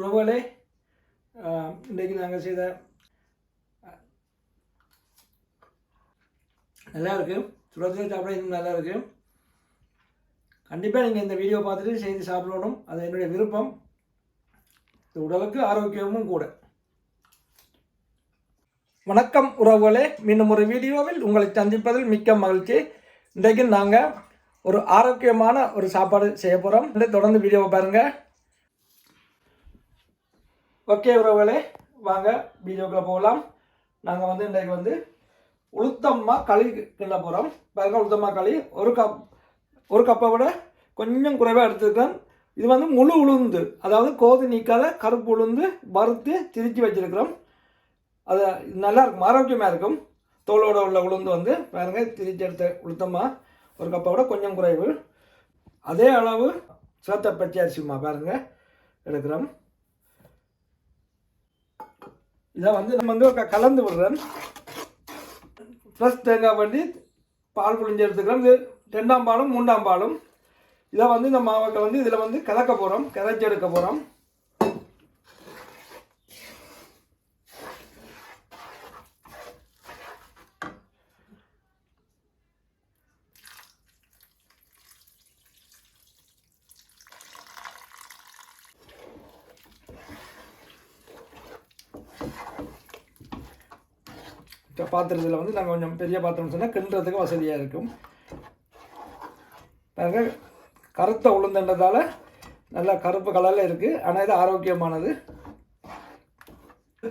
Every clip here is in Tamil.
உறவுகளே இன்றைக்கு நாங்கள் செய்த நல்லா இருக்கு சுடத்துல சாப்பிட இன்னும் நல்லா இருக்கு கண்டிப்பாக நீங்கள் இந்த வீடியோ பார்த்துட்டு செய்து சாப்பிடணும். அது என்னுடைய விருப்பம். இது உடலுக்கு ஆரோக்கியமும் கூட. வணக்கம் உறவுகளே. மீண்டும் ஒரு வீடியோவில் உங்களை சந்திப்பதில் மிக்க மகிழ்ச்சி. இன்றைக்கு நாங்கள் ஒரு ஆரோக்கியமான ஒரு சாப்பாடு செய்ய போகிறோம் தொடர்ந்து வீடியோவை பாருங்கள் ஓகே உறவுகளே வாங்க வீடியோக்குள்ளே போகலாம். நாங்கள் வந்து இன்றைக்கு வந்து உளுத்தம்மா களி கிண்ண போகிறோம் பாருங்க உளுத்தம்மா களி. ஒரு கப் ஒரு கப்பை விட கொஞ்சம் குறைவாக எடுத்துருக்கேன். இது வந்து முழு உளுந்து அதாவது கோது நீக்காத கருப்பு உளுந்து வறுத்து திரிச்சு வச்சிருக்கிறோம். அது நல்லா இருக்கும் ஆரோக்கியமாக இருக்கும். தோலோட உள்ள உளுந்து வந்து பாருங்க திரிச்சு எடுத்த உளுத்தம்மா. ஒரு கப்பை விட கொஞ்சம் குறைவு. அதே அளவு சேத்த பச்சை அரிசிமா பாருங்கள் எடுக்கிறோம். இதை வந்து நம்ம வந்து க- கலந்து விடுறேன். ப்ளஸ் தேங்காய் பண்ணி பால் புழிஞ்சு எடுத்துக்கிறோம் இது ரெண்டாம் பாலும் மூன்றாம் பாலும். இதை வந்து இந்த மாவட்டை வந்து இதில் வந்து கலக்க போகிறோம் கரைச்சி எடுக்க போகிறோம் பாத்திரத்தில் வந்து நாங்கள் கொஞ்சம் பெரிய பாத்திரம் சொன்னால் கிண்டுறதுக்கு வசதியாக இருக்கும். பாருங்க கருத்த உளுந்துன்றதால நல்லா கருப்பு கலரில் இருக்குது ஆனால் இது ஆரோக்கியமானது.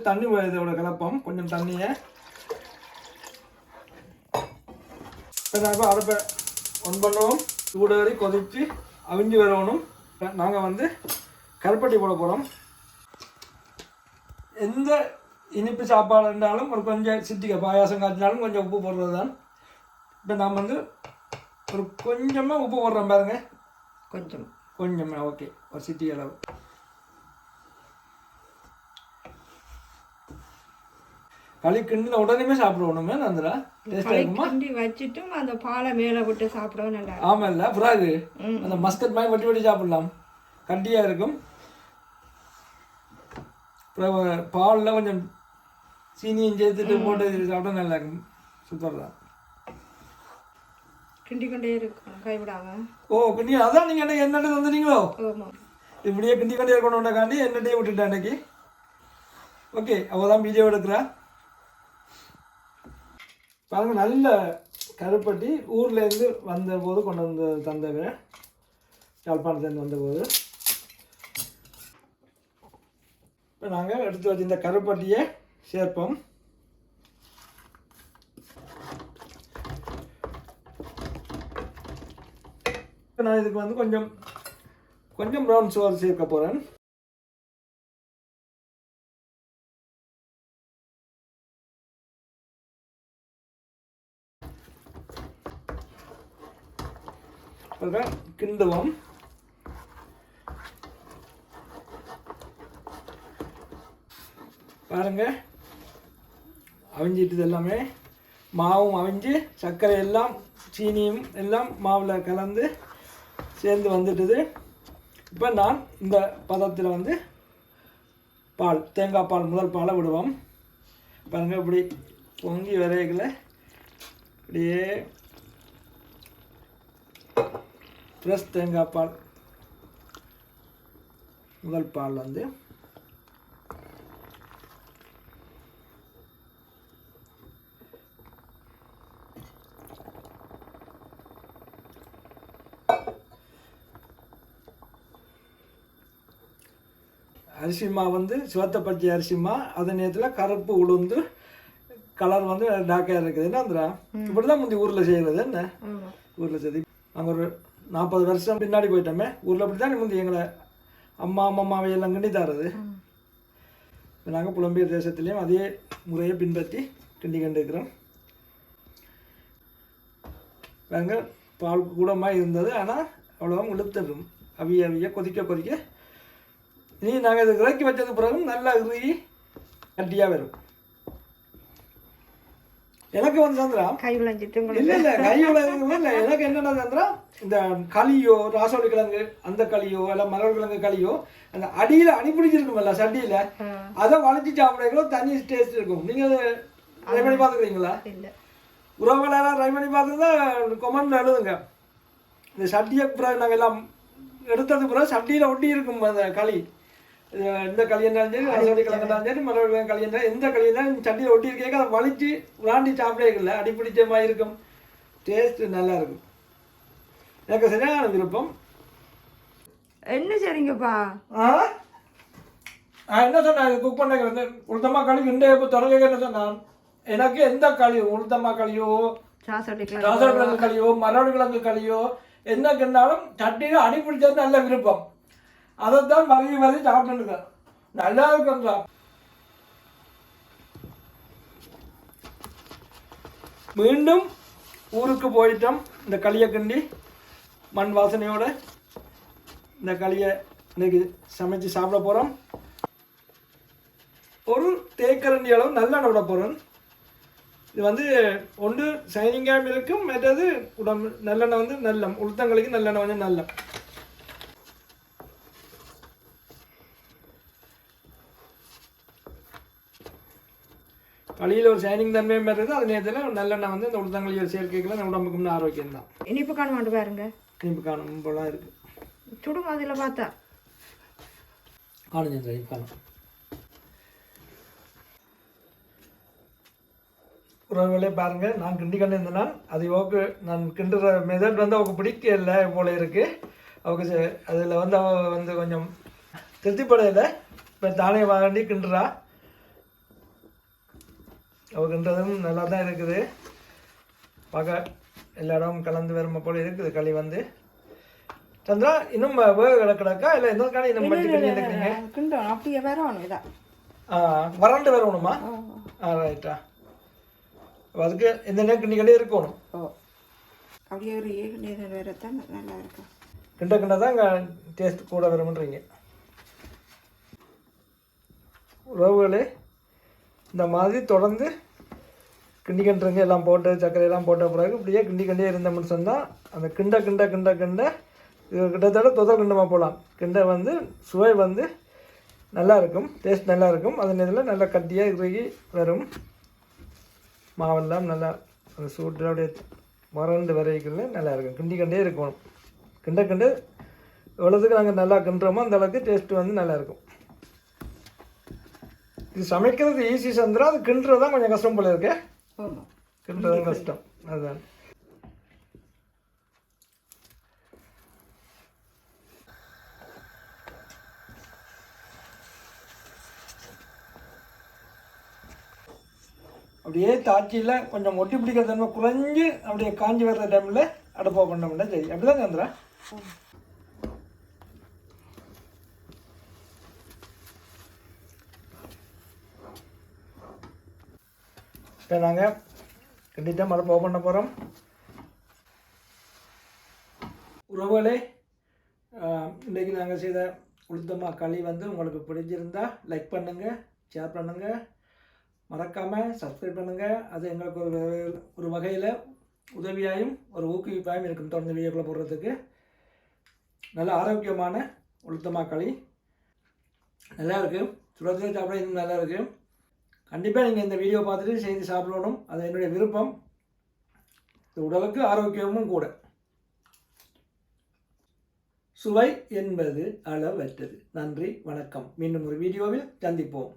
தண்ணி இதோட கலப்பம் கொஞ்சம் தண்ணியை. இப்போ நாங்கள் அடுப்பை ஒன் பண்ணுவோம். சூடேறி கொதித்து அவிஞ்சு வரணும். நாங்கள் வந்து கருப்பட்டி போட போகிறோம் எந்த இனிப்பு சாப்பாடு இருந்தாலும் ஒரு கொஞ்சம் சிட்டிக்க பாயாசம் காய்ச்சினாலும் கொஞ்சம் உப்பு போடுறது தான் இப்போ நான் வந்து ஒரு கொஞ்சமாக உப்பு போடுறேன் பாருங்க. கொஞ்சம். கொஞ்சமா ஓகே ஒரு சிட்டி அளவு. களி கிண்டின உடனே சாப்பிடுவோமே இருக்குமா? கிண்டி வச்சுட்டும் அந்த பாலை மேலே விட்டு சாப்பிடவும் நல்லா. ஆமாம் இல்லை பிறகு ம். அந்த மஸ்கட் மாதிரி வட்டி வட்டி சாப்பிடலாம். கட்டியாக இருக்கும். பாலில் கொஞ்சம் சீனியும் சேர்த்துட்டு போட்டு சாப்பிட்டா நல்லா இருக்கும். சூப்பர் தான் கிண்டி கொண்டே இருக்கும் கைவிடாம. ஓ கிண்டி அதான் நீங்கள் என்ன என்னட்டு வந்துட்டீங்களோ இப்படியே கிண்டி கொண்டே இருக்கணும்னாக்காண்டி என்னட்டே விட்டுட்டேன் அன்னைக்கு. ஓகே அவள் தான் வீடியோ எடுக்கிறா. பாருங்க நல்ல கருப்பட்டி ஊர்லேருந்து வந்த போது கொண்டு வந்து தந்தவ யாழ்ப்பாணத்துலேருந்து வந்தபோது இப்போ நாங்கள் எடுத்து வச்ச இந்த கருப்பட்டியை சேர்ப்போம். நான் இதுக்கு வந்து கொஞ்சம் கொஞ்சம் ப்ரௌன் சுகர் சேர்க்க போகிறேன் கிண்டுவோம். பாருங்க. அவிஞ்சிட்டு எல்லாமே மாவும் அவிஞ்சு சர்க்கரை எல்லாம் சீனியும் எல்லாம் மாவில் கலந்து சேர்ந்து வந்துட்டுது. இப்போ நான் இந்த பதத்தில் வந்து பால் தேங்காய் பால் முதல் பாலை விடுவோம். பாருங்க இப்படி பொங்கி விரைகளை இப்படியே ஃப்ரெஷ் தேங்காய் பால் முதல் பால் வந்து அரிசிமா வந்து சிவத்தப்பட்டி அரிசிமா அதே நேரத்தில் கருப்பு உளுந்து கலர் வந்து டாக்காக இருக்குது. என்ன அந்த இப்படி தான் முந்தி ஊரில் செய்கிறது என்ன? ஊரில் சரி நாங்கள் ஒரு நாற்பது வருஷம் பின்னாடி போயிட்டோமே. ஊரில் அப்படி தான் முந்தி எங்களை அம்மா அம்மாவை எல்லாம் கிண்டி தரது. நாங்கள் புலம்பெயர் தேசத்துலேயும் அதே முறையை பின்பற்றி கிண்டி கண்டுக்கிறோம் பாருங்க பால் கூடமாக இருந்தது. ஆனால் அவ்வளோவா இழுத்துடும் அவிய அவிய கொதிக்க கொதிக்க இனி நாங்கள் இது இறக்கி வச்சது பிறகு நல்லா இறுகி கட்டியாக வரும். எனக்கு வந்து சந்திரா கை விளைஞ்சிட்டு இல்ல இல்ல கையோட இல்ல. எனக்கு என்னன்னா சந்திரா இந்த களியோ ராசோடி கிழங்கு அந்த களியோ இல்ல மரவள்ளி கிழங்கு களியோ அந்த அடியில அடி பிடிச்சிருக்குமல்ல சட்டியில அதை வளைச்சு சாப்பிடுறீங்களோ தனி டேஸ்ட் இருக்கும். நீங்க அதை ட்ரை பண்ணி பார்த்துக்கிறீங்களா? உறவுகளெல்லாம் ட்ரை பண்ணி பார்த்துருந்தா கொமெண்ட் எழுதுங்க. இந்த சட்டியை பிறகு நாங்கள் எல்லாம் எடுத்தது பிறகு சட்டியில் ஒட்டி இருக்கும் அந்த களி. இந்த களி இருந்தாலும் சரி ரசோடி கிழங்கு இருந்தாலும் சரி மரவள்ளி களி இருந்தாலும் எந்த களி இருந்தாலும் சட்டியில் ஒட்டி இருக்கேங்க அதை வலிச்சு விளாண்டி சாப்பிடவே இல்லை. அடி பிடிச்ச மாதிரி இருக்கும். டேஸ்ட் நல்லா இருக்கும். எனக்கு சரியான விருப்பம். என்ன சரிங்கப்பா? ஆ, என்ன சொன்னாங்க குக் பண்ண வந்து உளுத்தம்மா களி கிண்டே இப்போ தொடங்க என்ன சொன்னான். எனக்கு எந்த களியோ? உளுத்தம்மா களியோ ராசர் கிழங்கு. களியோ மரவள்ளி கிழங்கு களியோ என்ன கிண்டாலும் சட்டியில் அடி பிடிச்சது நல்ல விருப்பம். அதைத்தான் வரைய மறுபடி சாப்பிட்டுருக்கேன் நல்லா இருக்கும்டா மீண்டும் ஊருக்கு போயிட்டோம். இந்த களியை கிண்டி மண் வாசனையோடு இந்த களியை இன்னைக்கு சமைச்சு சாப்பிட போகிறோம் ஒரு தேக்கரண்டி அளவு நல்லெண்ணெய் விட போகிறோம் இது வந்து ஒன்று சைனிங்காகவும் இருக்கும் மற்றது உடம்பு நல்லெண்ணெய் வந்து நல்லம் உளுத்தங்களுக்கு நல்லெண்ணெய் வந்து நல்லம் களியில் ஒரு ஷைனிங் தன்மையும் வருது அதே நேரத்தில் நல்லெண்ணெய் வந்து இந்த உளுத்தங்களியோட சேர்க்கைகளை நம்ம உடம்புக்கு ஆரோக்கியம் தான் இனிப்பு காண மாட்டு பாருங்க. இனிப்பு காணும் போலாம் இருக்குது சுடும் அதில் பார்த்தா. காணும் சந்திரா இனிப்பு காணும். உறவுகளே பாருங்க நான் கிண்டி கண்டு இருந்தேன் அது ஓகே நான் கிண்டுற மெதட் வந்து அவக்கு பிடிக்கல போல இருக்கு. அவக்கு ச- அதில் வந்து அவ வந்து கொஞ்சம் திருப்திப்படையில இப்போ தானே வாங்கி கிண்டுறா. அவ கிண்டுறதும் நல்லா தான் இருக்குது. பார்க்க எல்லா இடமும் கலந்து வரும்ப போல இருக்குது களி வந்து. சந்திரா இன்னும் வேக கிடக்கா இல்லை எந்த காணி இன்னும் மஞ்சள் கண்ணி எடுக்கிறீங்க? கிண்டும். அப்படியே வரணும் இதான் ஆ, வறண்டு வரணுமா ஆ ரைட்டா. அதுக்கு இந்த நேரம் கிண்டி கிண்டே இருக்கணும். அப்படியே ஒரு நேரம் வரத்தான் நல்லா இருக்கும். கிண்ட கிண்ட தான் டேஸ்ட் கூட வரும்ன்றீங்க. உறவுகளே இந்த மாதிரி தொடர்ந்து கிண்டி கிண்டுறங்க எல்லாம் போட்டு சர்க்கரை எல்லாம் போட்ட பிறகு இப்படியே கிண்டி கிண்டே இருந்தோம்னு சொன்னால் அந்த கிண்ட கிண்ட கிண்ட கிண்ட இது கிட்டத்தட்ட தொத கிண்டமாக போகலாம் கிண்ட வந்து சுவை வந்து நல்லாயிருக்கும் டேஸ்ட் நல்லாயிருக்கும் அதன் இதில் நேரத்தில் நல்லா கட்டியாக இறுகி வரும். மாவெல்லாம் நல்லா அந்த சூட்டில் அப்படியே மறண்டு வரைக்குள்ள நல்லா இருக்கும். கிண்டி கண்டே இருக்கணும். கிண்ட கிண்டு எவ்வளோதுக்கு நாங்கள் நல்லா கிண்டுறோமோ அந்த அளவுக்கு டேஸ்ட்டு வந்து நல்லாயிருக்கும் இது சமைக்கிறது ஈஸி சந்திரா அது கிண்டுறது தான் கொஞ்சம் கஷ்டம் போல இருக்கு. கிண்டுறது கஷ்டம். அதுதான் அப்படியே தாச்சியில் கொஞ்சம் ஒட்டி பிடிக்கிற தன்மை குறைஞ்சு அப்படியே காஞ்சி வர்ற டைமில் அடுப்பா பண்ணோம்னா சரி. அப்படிதான் சந்திரா? இப்போ நாங்கள் கண்டிப்பாக மறுப்பு ஓப்பன் பண்ண போகிறோம் உறவுகளே இன்றைக்கி இன்றைக்கு நாங்கள் செய்த உளுத்தமா களி வந்து உங்களுக்கு பிடிச்சிருந்தா லைக் பண்ணுங்கள் ஷேர் பண்ணுங்கள் மறக்காமல் சப்ஸ்கிரைப் பண்ணுங்கள் அது எங்களுக்கு ஒரு ஒரு வகையில் உதவியாயும் ஒரு ஊக்குவிப்பாயும் இருக்கும் தொடர்ந்து வீடியோக்களை போடுறதுக்கு. நல்ல ஆரோக்கியமான உளுத்தமா களி. நல்லா இருக்குது சுடத்துல சாப்பிட இன்னும் நல்லா இருக்குது கண்டிப்பாக நீங்கள் இந்த வீடியோ பார்த்துட்டு செய்து சாப்பிடணும். அது என்னுடைய விருப்பம். இது உடலுக்கு ஆரோக்கியமும் கூட. சுவை என்பது அளவற்றது. நன்றி வணக்கம். மீண்டும் ஒரு வீடியோவில் சந்திப்போம்.